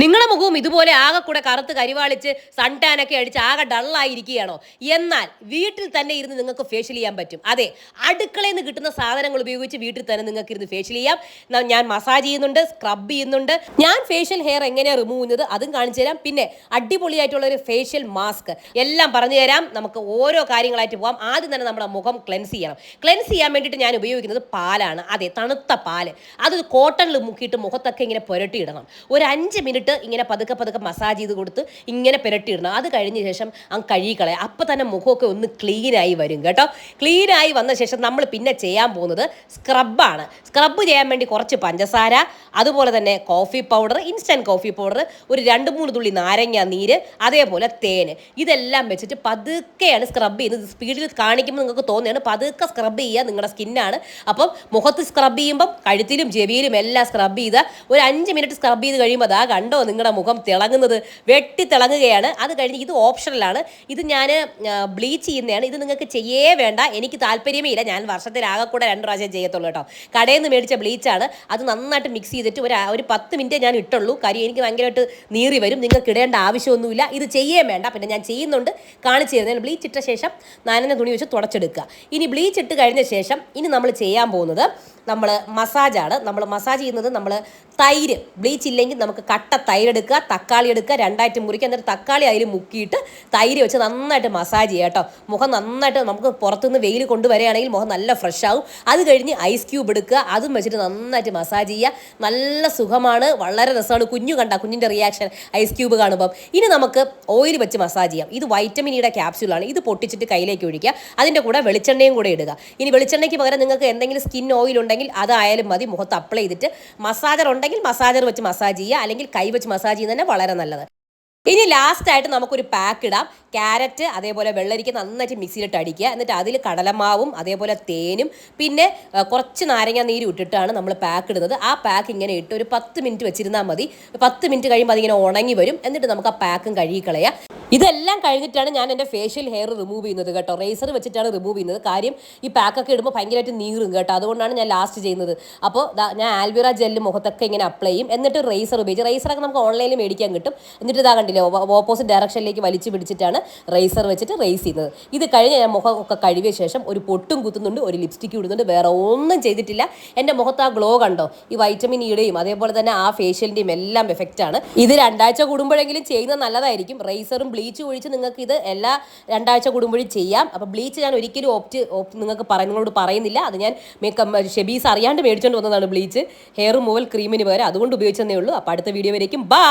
നിങ്ങളുടെ മുഖവും ഇതുപോലെ ആകെ കൂടെ കറുത്ത് കരിവാളിച്ച് സൺ ടാൻ ഒക്കെ അടിച്ച് ആകെ ഡള്ളായിരിക്കുകയാണോ എന്നാൽ വീട്ടിൽ തന്നെ ഇരുന്ന് നിങ്ങൾക്ക് ഫേഷ്യൽ ചെയ്യാൻ പറ്റും. അതെ അടുക്കളയിൽ നിന്ന് കിട്ടുന്ന സാധനങ്ങൾ ഉപയോഗിച്ച് വീട്ടിൽ തന്നെ നിങ്ങൾക്ക് ഇരുന്ന് ഫേഷ്യൽ ചെയ്യാം. ഞാൻ മസാജ് ചെയ്യുന്നുണ്ട് സ്ക്രബ് ചെയ്യുന്നുണ്ട്. ഞാൻ ഫേഷ്യൽ ഹെയർ എങ്ങനെയാണ് റിമൂവ് ചെയ്യുന്നത് അതും കാണിച്ചു തരാം. പിന്നെ അടിപൊളിയായിട്ടുള്ള ഒരു ഫേഷ്യൽ മാസ്ക് എല്ലാം പറഞ്ഞു തരാം. നമുക്ക് ഓരോ കാര്യങ്ങളായിട്ട് പോകാം ആദ്യം തന്നെ നമ്മുടെ മുഖം ക്ലെൻസ് ചെയ്യണം. ക്ലെൻസ് ചെയ്യാൻ വേണ്ടിയിട്ട് ഞാൻ ഉപയോഗിക്കുന്നത് പാലാണ്. അതെ തണുത്ത പാൽ. അത് കോട്ടണിൽ മുക്കിയിട്ട് മുഖത്തൊക്കെ ഇങ്ങനെ പുരട്ടിയിടണം. ഒരു അഞ്ച് മിനിറ്റ് ഇങ്ങനെ പതുക്കെ പതുക്കെ മസാജ് ചെയ്ത് കൊടുത്ത് ഇങ്ങനെ പുരട്ടിയിടണം. അത് കഴിഞ്ഞ ശേഷം അങ്ങ് കഴുകിക്കളയാം. അപ്പം തന്നെ മുഖമൊക്കെ ഒന്ന് ക്ലീനായി വരും കേട്ടോ. ക്ലീനായി വന്ന ശേഷം നമ്മൾ പിന്നെ ചെയ്യാൻ പോകുന്നത് സ്ക്രബാണ് സ്ക്രബ് ചെയ്യാൻ വേണ്ടി കുറച്ച് പഞ്ചസാര അതുപോലെ തന്നെ coffee powder instant coffee powder ഒരു രണ്ട് മൂന്ന് തുള്ളി നാരങ്ങ നീര് അതേപോലെ തേൻ ഇതെല്ലാം വെച്ചിട്ട് പതുക്കെയാണ് സ്ക്രബ് ചെയ്യുന്നത്. സ്പീഡിൽ കാണിക്കുമ്പോൾ നിങ്ങൾക്ക് തോന്നുകയാണ് പതുക്കെ സ്ക്രബ് ചെയ്യുക നിങ്ങളുടെ സ്കിന്നാണ് അപ്പം മുഖത്ത് സ്ക്രബ് ചെയ്യുമ്പം കഴുത്തിലും ചെവിയിലും എല്ലാം സ്ക്രബ് ചെയ്ത് ഒരു അഞ്ച് മിനിറ്റ് സ്ക്രബ് ചെയ്ത് കഴിയുമ്പോൾ അതാ കണ്ടോ? നിങ്ങളുടെ മുഖം തിളങ്ങുന്നത്? വെട്ടി തിളങ്ങുകയാണ്. അത് കഴിഞ്ഞ് ഇത് ഓപ്ഷണലാണ്. ഇത് ഞാൻ ബ്ലീച്ച് ചെയ്യുന്നതാണ്. ഇത് നിങ്ങൾക്ക് ചെയ്യേ വേണ്ട. എനിക്ക് താല്പര്യമേ ഇല്ല. ഞാൻ വർഷത്തിലാകെ കൂടെ രണ്ട് പ്രാവശ്യം ചെയ്യത്തുള്ളൂ കേട്ടോ. കടയിൽ നിന്ന് മേടിച്ച ബ്ലീച്ചാണ്. അത് നന്നായിട്ട് മിക്സ് ചെയ്തിട്ട് ഒരു ഒരു പത്ത് മിനിറ്റ് ഞാൻ ഇട്ടുള്ളൂ. കാര്യം എനിക്ക് ഭയങ്കരമായിട്ട് നീറി വരും. നിങ്ങൾക്ക് ഇടേണ്ട ആവശ്യമൊന്നുമില്ല. ഇത് ചെയ്യേ വേണ്ട. പിന്നെ ഞാൻ ചെയ്യുന്നുണ്ട്. കാണിച്ചു തരുന്നതിന് ബ്ലീച്ച് ഇട്ട ശേഷം നനഞ്ഞ തുണി വെച്ച് തുടച്ചെടുക്കുക. ഇനി ബ്ലീച്ച് ഇട്ട് കഴിഞ്ഞ ശേഷം ഇനി നമ്മൾ ചെയ്യാൻ പോകുന്നത് നമ്മൾ മസാജാണ് നമ്മൾ മസാജ് ചെയ്യുന്നത് നമ്മൾ തൈര് ബ്ലീച്ച് ഇല്ലെങ്കിൽ നമുക്ക് കട്ട തൈര് എടുക്കുക തക്കാളി എടുക്കുക രണ്ടായിട്ട് മുറിക്കുക. എന്നിട്ട് തക്കാളി അതിൽ മുക്കിയിട്ട് തൈര് വെച്ച് നന്നായിട്ട് മസാജ് ചെയ്യുക കേട്ടോ. മുഖം നന്നായിട്ട് നമുക്ക് പുറത്തുനിന്ന് വെയിൽ കൊണ്ടുവരികയാണെങ്കിൽ മുഖം നല്ല ഫ്രഷ് ആവും. അത് കഴിഞ്ഞ് ഐസ് ക്യൂബ് എടുക്കുക. അതും വെച്ചിട്ട് നന്നായിട്ട് മസാജ് ചെയ്യുക. നല്ല സുഖമാണ്. വളരെ രസമാണ്. കുഞ്ഞു കണ്ട കുഞ്ഞിന്റെ റിയാക്ഷൻ ഐസ് ക്യൂബ് കാണുമ്പം. ഇനി നമുക്ക് ഓയിൽ വെച്ച് മസാജ് ചെയ്യാം. ഇത് വൈറ്റമിനിയുടെ ക്യാപ്സ്യൂളാണ് ഇത് പൊട്ടിച്ചിട്ട് കയ്യിലേക്ക് ഒഴിക്കുക. അതിന്റെ കൂടെ വെളിച്ചെണ്ണയും കൂടെ ഇടുക. ഇനി വെളിച്ചെണ്ണയ്ക്ക് പകരം നിങ്ങൾക്ക് എന്തെങ്കിലും സ്കിൻ ഓയിൽ അതായാലും മതി. മുഖത്ത് അപ്ലൈ ചെയ്തിട്ട് മസാജർ ഉണ്ടെങ്കിൽ മസാജർ വെച്ച് മസാജ് ചെയ്യുക. അല്ലെങ്കിൽ കൈ വെച്ച് മസാജ് ചെയ്യുന്നത് തന്നെ വളരെ നല്ലത്. ഇനി ലാസ്റ്റ് ആയിട്ട് നമുക്കൊരു പാക്ക് ഇടാം. ക്യാരറ്റ് അതേപോലെ വെള്ളരിക്ക നന്നായിട്ട് മിക്സിയിലിട്ട് അടിക്കുക. എന്നിട്ട് അതിൽ കടലമാവും അതേപോലെ തേനും പിന്നെ കുറച്ച് നാരങ്ങ നീര് ഇട്ടിട്ടാണ് നമ്മൾ പാക്ക് ഇടുന്നത്. ആ പാക്ക് ഇങ്ങനെ ഇട്ട് ഒരു പത്ത് മിനിറ്റ് വെച്ചിരുന്നാൽ മതി. പത്ത് മിനിറ്റ് കഴിയുമ്പോൾ അതിങ്ങനെ ഉണങ്ങി വരും. എന്നിട്ട് നമുക്ക് ആ പാക്കും കഴുകി കഴുകിക്കളയാം ഇതെല്ലാം കഴിഞ്ഞിട്ടാണ് ഞാൻ എന്റെ ഫേഷ്യൽ ഹെയർ റിമൂവ് ചെയ്യുന്നത് കേട്ടോ. റേസർ വെച്ചിട്ടാണ് റിമൂവ് ചെയ്യുന്നത്. കാര്യം ഈ പാക്കൊക്കെ ഇടുമ്പോൾ ഭയങ്കരമായിട്ട് നീറും കേട്ടോ. അതുകൊണ്ടാണ് ഞാൻ ലാസ്റ്റ് ചെയ്യുന്നത്. അപ്പോൾ ഞാൻ ആൽവിറ ജെല്ല് മുഖത്തൊക്കെ ഇങ്ങനെ അപ്ലൈ ചെയ്യും. എന്നിട്ട് റേസർ ഉപയോഗിച്ച് റേസറൊക്കെ നമുക്ക് ഓൺലൈനിൽ മേടിക്കാൻ കിട്ടും. എന്നിട്ട് ഇതാ കണ്ടില്ലേ ഓപ്പോസിറ്റ് ഡയറക്ഷനിലേക്ക് വലിച്ചു പിടിച്ചിട്ടാണ് റേസർ വെച്ചിട്ട് റേസ് ചെയ്യുന്നത്. ഇത് കഴിഞ്ഞ് ഞാൻ മുഖം ഒക്കെ കഴുകിയ ശേഷം ഒരു പൊട്ടും കുത്തുന്നുണ്ട് ഒരു ലിപ്സ്റ്റിക്ക് ഇടുന്നുണ്ട്. വേറെ ഒന്നും ചെയ്തിട്ടില്ല. എന്റെ മുഖത്ത് ആ ഗ്ലോ കണ്ടോ? ഈ വൈറ്റമിൻ ഇയുടെയും അതേപോലെ തന്നെ ആ ഫേഷ്യലിന്റെയും എല്ലാം എഫക്റ്റാണ് ഇത് രണ്ടാഴ്ച കൂടുമ്പോഴെങ്കിലും ചെയ്യുന്നത് നല്ലതായിരിക്കും. റേസറും ബ്ലീച്ചും ഒഴിച്ച് നിങ്ങൾക്ക് ഇത് എല്ലാ രണ്ടാഴ്ച കൂടുമ്പോഴും ചെയ്യാം. അപ്പോൾ ബ്ലീച്ച് ഞാൻ ഒരിക്കലും ഓപ്റ്റ് ഓപ്റ്റ് നിങ്ങൾക്ക് പറ നിങ്ങളോട് പറയുന്നില്ല. അത് ഞാൻ മേക്കപ്പ് ഷെബീസ് അറിയാണ്ട് മേടിച്ചുകൊണ്ട് വന്നതാണ് ബ്ലീച്ച്. ഹെയർ റിമൂവൽ ക്രീമിന് പകരം അതുകൊണ്ട് ഉപയോഗിച്ചതേ ഉള്ളൂ. അപ്പോൾ അടുത്ത വീഡിയോ വരേക്കും ബൈ!